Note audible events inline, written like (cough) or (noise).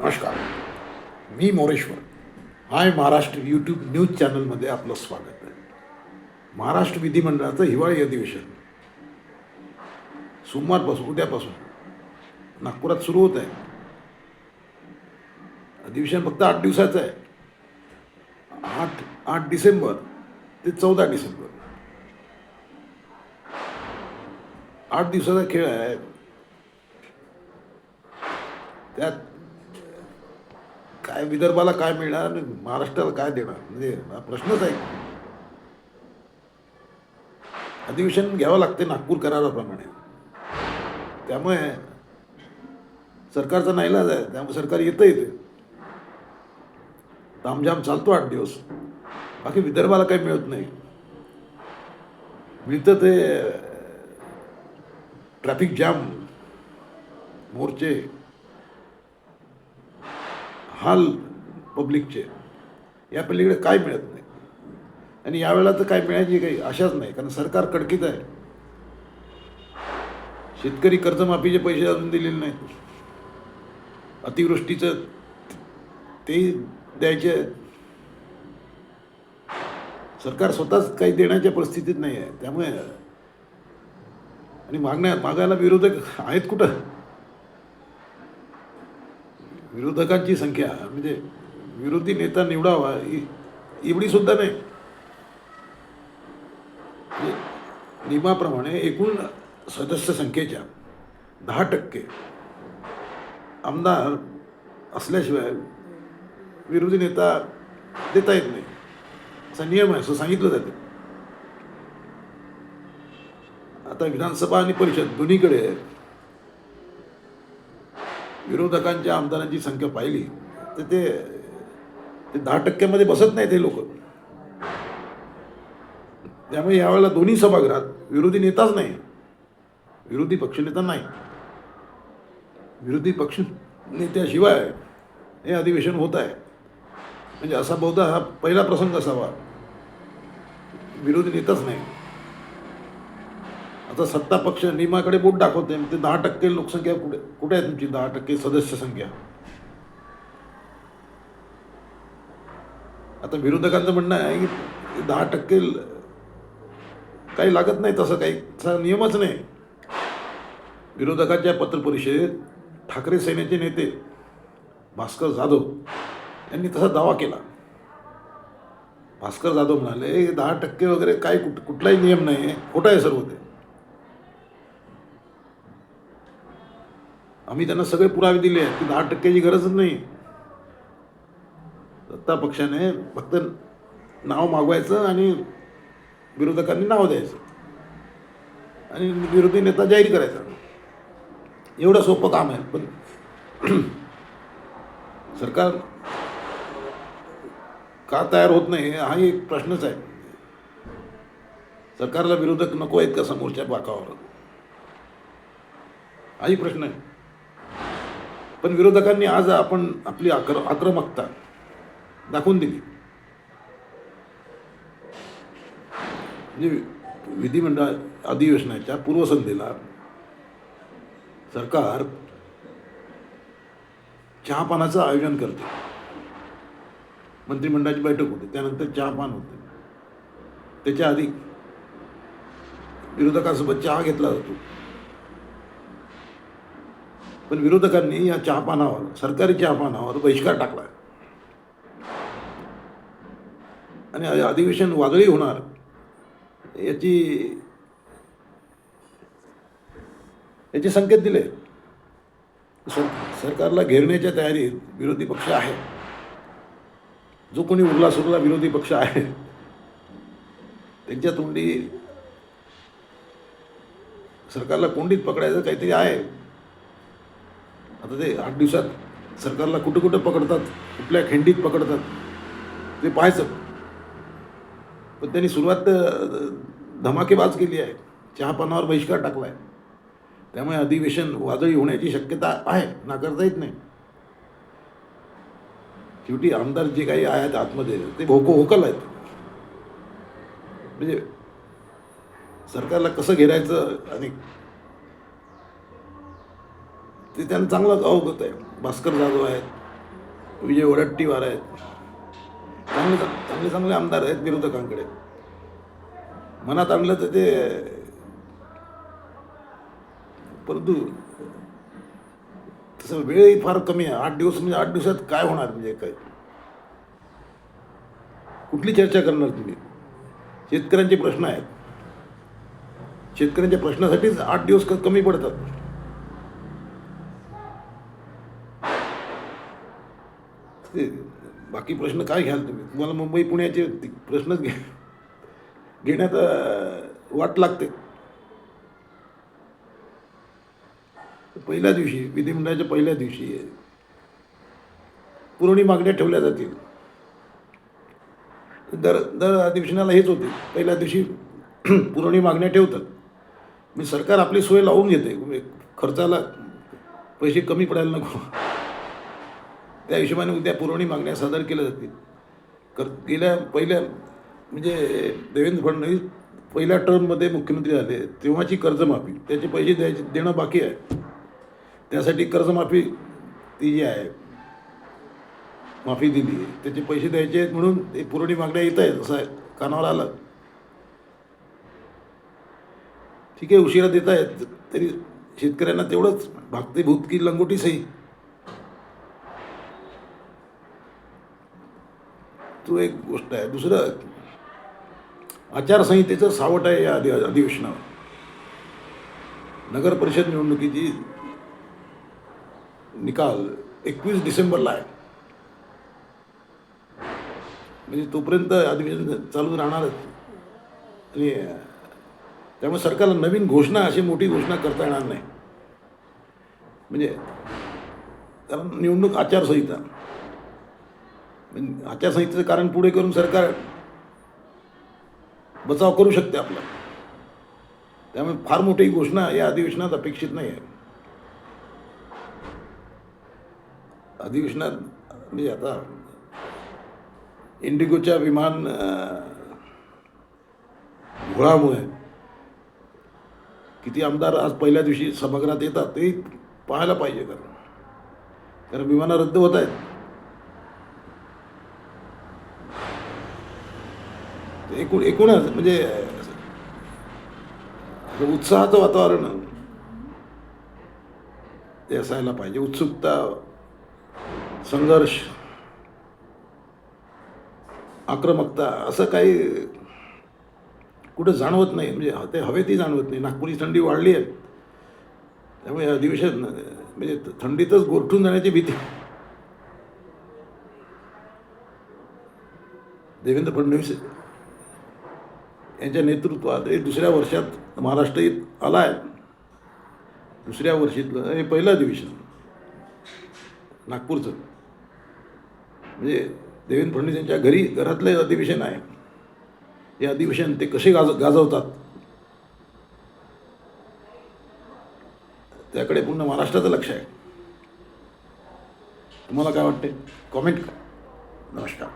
नमस्कार. मी Moreshwar. Hi Maharashtra YouTube news चॅनलमध्ये आपलं स्वागत आहे. महाराष्ट्र विधिमंडळाचं हिवाळी अधिवेशन. सोमवारपासून उद्यापासून. नागपुरात सुरू होत आहे. अधिवेशन फक्त आठ दिवसाचं आहे. आठ आठ डिसेंबर ते चौदा डिसेंबर. आठ दिवसाचा खेळ आहे. त्यात काय विदर्भाला काय मिळणार आणि महाराष्ट्राला काय देणार? म्हणजे हा प्रश्नच आहे. अधिवेशन घ्यावं लागते नागपूर कराराप्रमाणे. त्यामुळे सरकारचा नाईलाज आहे. त्यामुळे सरकार येतं येते तामझाम चालतो आठ दिवस. बाकी विदर्भाला काही मिळत नाही. मिळतं ते ट्रॅफिक जाम मोर्चे. हाल पब्लिकचे या पलीकडे काय मिळत नाही. आणि यावेळेला तर काय मिळायची काही आशाच नाही कारण सरकार कडकीत आहे. शेतकरी कर्जमाफीचे पैसे अजून दिलेले नाहीत. अतिवृष्टीचं तेही द्यायचे. सरकार स्वतःच काही देण्याच्या परिस्थितीत नाही आहे. त्यामुळे आणि मागण्या मागायला विरोधक आहेत कुठं? विरोधकांची संख्या म्हणजे विरोधी नेता निवडावा इ- एवढी सुद्धा नाही. म्हणजे नियमाप्रमाणे एकूण सदस्य संख्येच्या दहा टक्के आमदार असल्याशिवाय विरोधी नेता देता येत नाही. असा नियम आहे असं सांगितलं जातं. आता विधानसभा आणि परिषद दोन्हीकडे विरोधकांच्या आमदारांची संख्या पाहिली तर ते ते दहा टक्क्यामध्ये बसत नाहीत हे लोक. त्यामुळे यावेळेला दोन्ही सभागृहात विरोधी नेताच नाही. विरोधी पक्षनेता नाही. विरोधी पक्ष नेत्याशिवाय हे अधिवेशन होत आहे. म्हणजे असा बहुधा हा पहिला प्रसंग असावा. विरोधी नेताच नाही. आता सत्ता पक्ष नियमाकडे बोट दाखवते मग ते दहा टक्के लोकसंख्या कुठे कुठे आहे तुमची दहा टक्के सदस्य संख्या? आता विरोधकांचं म्हणणं आहे की दहा टक्के काही लागत नाही तसं काही तसा नियमच नाही. विरोधकांच्या पत्रपरिषदेत ठाकरे सेनेचे नेते भास्कर जाधव यांनी तसा दावा केला. भास्कर जाधव म्हणाले दहा टक्के वगैरे काही कुठ कुठलाही नियम नाही आहे खोटं आहे सर्व ते. आम्ही त्यांना सगळे पुरावे दिले की दहा टक्क्याची गरजच नाही. सत्ता पक्षाने फक्त नाव मागवायचं आणि विरोधकांनी नाव द्यायचं. आणि विरोधी नेता जाहीर करायचा. एवढं सोपं काम आहे. पण (clears throat) सरकार का तयार होत नाही हा एक प्रश्नच आहे. सरकारला विरोधक नको आहेत का समोरच्या बाकावर हाही प्रश्न आहे. पण विरोधकांनी आज आपण आपली आक्र आक्रमकता दाखवून दिली. म्हणजे विधिमंडळ अधिवेशनाच्या पूर्वसंध्येला सरकार चहापानाचं आयोजन करते. मंत्रिमंडळाची बैठक होते त्यानंतर चहापान होते. त्याच्या आधी विरोधकांसोबत चहा घेतला जातो. पण विरोधकांनी या चहापानावर सरकारी चहापानावर बहिष्कार टाकला आणि अधिवेशन वादळी होणार याची याचे संकेत दिले. सर सरकारला घेरण्याच्या तयारीत विरोधी पक्ष आहे जो कोणी उरला सुरला विरोधी पक्ष आहे त्यांच्या तोंडी सरकारला कोंडीत पकडायचं काहीतरी आहे. आता ते आठ दिवसात सरकारला कुठं कुठं पकडतात कुठल्या खिंडीत पकडतात ते पाहायचं. पण त्यांनी सुरुवात धमाकेबाज केली आहे. चहापानावर बहिष्कार टाकला आहे त्यामुळे अधिवेशन वादळी होण्याची शक्यता आहे नाकारता येत नाही. शेवटी आमदार जे काही आहेत आतमध्ये ते भोको होकल आहेत. म्हणजे सरकारला कसं घेरायचं आणि ते त्यांना चांगलं अवगत आहे. भास्कर जाधव आहेत विजय वडट्टीवार आहेत. चांगले चांगले चांगले आमदार आहेत विरोधकांकडे. मनात आणलं तर ते परंतु तसं वेळही फार कमी आहे. आठ दिवस म्हणजे आठ दिवसात काय होणार म्हणजे काय? कुठली चर्चा करणार तुम्ही? शेतकऱ्यांचे प्रश्न आहेत. शेतकऱ्यांच्या प्रश्नासाठीच आठ दिवस कमी पडतात. ते बाकी प्रश्न काय घ्याल तुम्ही? तुम्हाला मुंबई पुण्याचे प्रश्नच घे घेण्यात वाट लागते. पहिल्या दिवशी विधिमंडळाच्या पहिल्या दिवशी पुरवणी मागण्या ठेवल्या जातील. दर दर अधिवेशनाला हेच होते. पहिल्या दिवशी (clears throat) पुरवणी मागण्या ठेवतात. मी सरकार आपली सोय लावून घेते. खर्चाला पैसे कमी पडायला नको. त्या हिशोबाने उद्या पुरवणी मागण्या सादर केल्या जातील. कर गेल्या पहिल्या म्हणजे देवेंद्र फडणवीस पहिल्या टर्ममध्ये मुख्यमंत्री झाले तेव्हाची कर्जमाफी त्याचे पैसे द्यायचे देणं बाकी आहे. त्यासाठी कर्जमाफी ती जी आहे माफी दिली आहे त्याचे पैसे द्यायचे आहेत म्हणून ते पुरवणी मागण्या येत आहेत असं कानावर आलं. ठीक आहे उशिरा देत आहेत तरी शेतकऱ्यांना तेवढंच भागते भूतकी लंगोटी सही. तो एक गोष्ट आहे. दुसरं आचारसंहितेचं सावट आहे या अधि अधिवेशनावर. नगर परिषद निवडणुकीची निकाल एकवीस डिसेंबरला आहे. म्हणजे तोपर्यंत अधिवेशन चालू राहणारच. आणि त्यामुळे सरकारला नवीन घोषणा अशी मोठी घोषणा करता येणार नाही. म्हणजे कारण निवडणूक आचारसंहिता. आचारसंहितेचं कारण पुढे करून सरकार बचाव करू शकते आपला. त्यामुळे फार मोठी घोषणा या अधिवेशनात अपेक्षित नाही आहे. अधिवेशनात म्हणजे आता इंडिगोच्या विमान घोळामुळे किती आमदार आज पहिल्या दिवशी सभागृहात येतात ते पाहायला पाहिजे कारण. कारण विमानं रद्द होत आहेत. एकूण एकूणच म्हणजे उत्साहाचं वातावरण ते असायला पाहिजे. उत्सुकता संघर्ष आक्रमकता असं काही कुठं जाणवत नाही. म्हणजे ते हवेतही जाणवत नाही. नागपूरची थंडी वाढली आहे. त्यामुळे या अधिवेशन म्हणजे थंडीतच गोरठून जाण्याची भीती. देवेंद्र फडणवीस यांच्या नेतृत्वात हे दुसऱ्या वर्षात महाराष्ट्र येत आला आहे दुसऱ्या वर्षीतलं हे पहिलं अधिवेशन. नागपूरचं. म्हणजे देवेंद्र फडणवीस यांच्या घरी घरातलं अधिवेशन आहे. हे अधिवेशन ते कसे गाज गाजवतात? त्याकडे पूर्ण महाराष्ट्राचं लक्ष आहे. तुम्हाला काय वाटते कॉमेंट करा. नमस्कार.